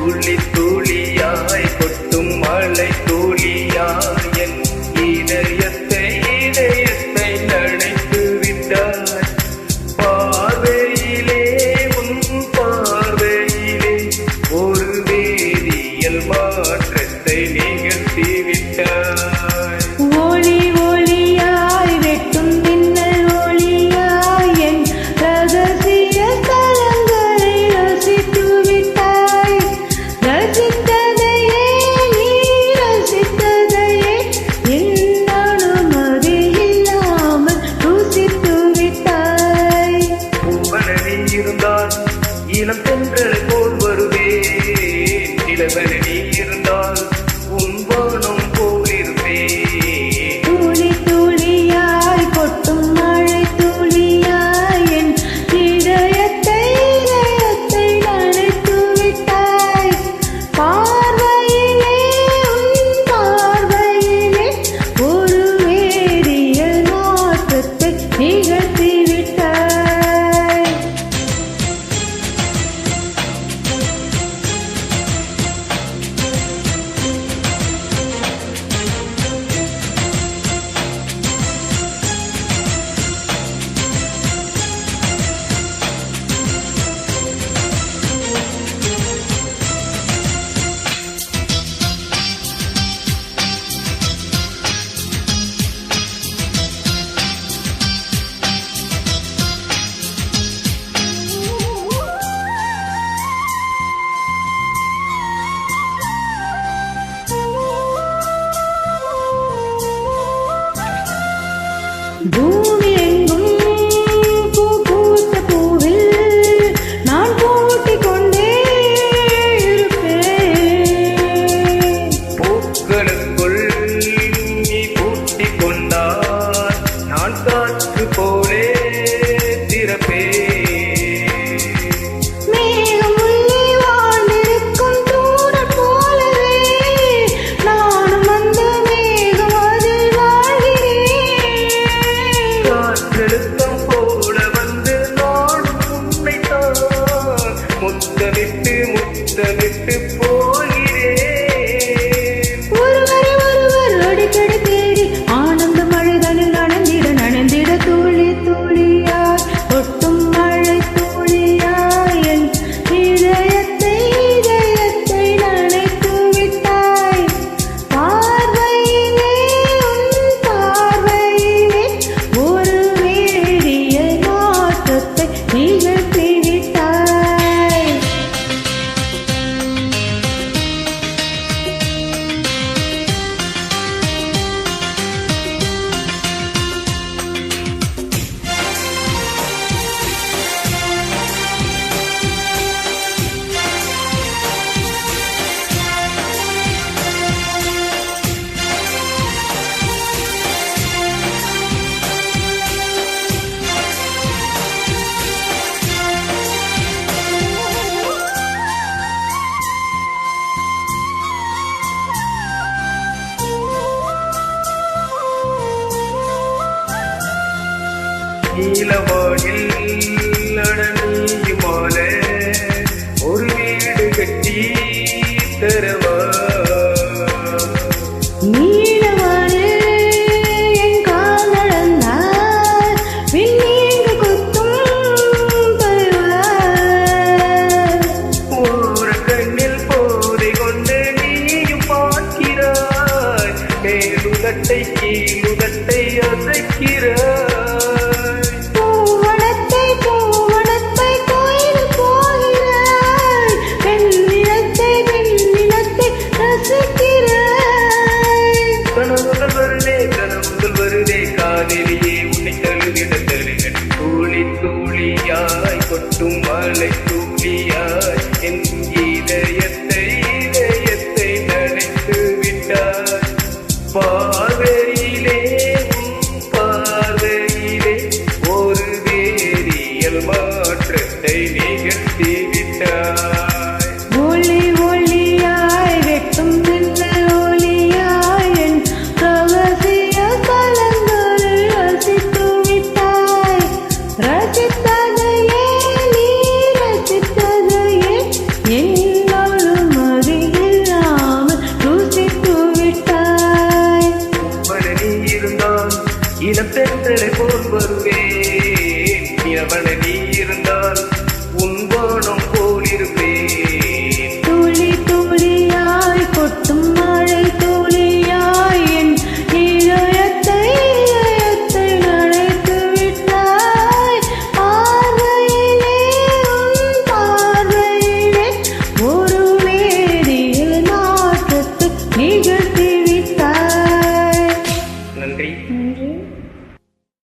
துள்ளி தூள் இளம் பெண்கள் Do നീലവാനിൽ നടനീ പോലെ விளக்கை நிகழ்த்தி விட்டாய் ஒளி ஒளியாய் வெட்டும் மின்னல் ஒளியாய் என் ரகசிய கலந்தொரு ரசித்து விட்டாய். ரசித்ததையே நீ ரசித்ததையே என்னோடும் அறியில்லாமல் ருசித்து விட்டாய். இருந்தால் இனம்